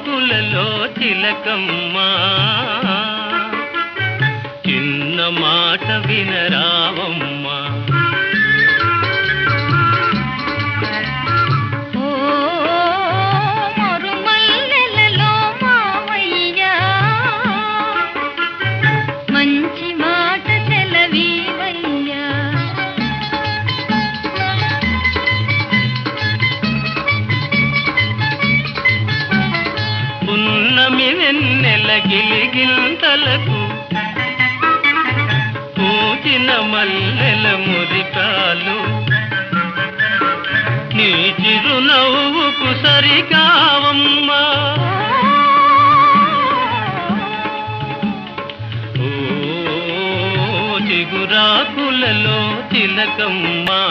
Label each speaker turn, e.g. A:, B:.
A: చినుకులలో తిలకమ్మ. చిన్న మాట వినరావమ్మ పున్నమి వెన్నెల గిలిగింతలకు పూచిన మల్లెల మురికాలు. నీ చిరునవ్వుకు సరికావమ్మా. ఓ చిగురాకులలో తిలకమ్మా.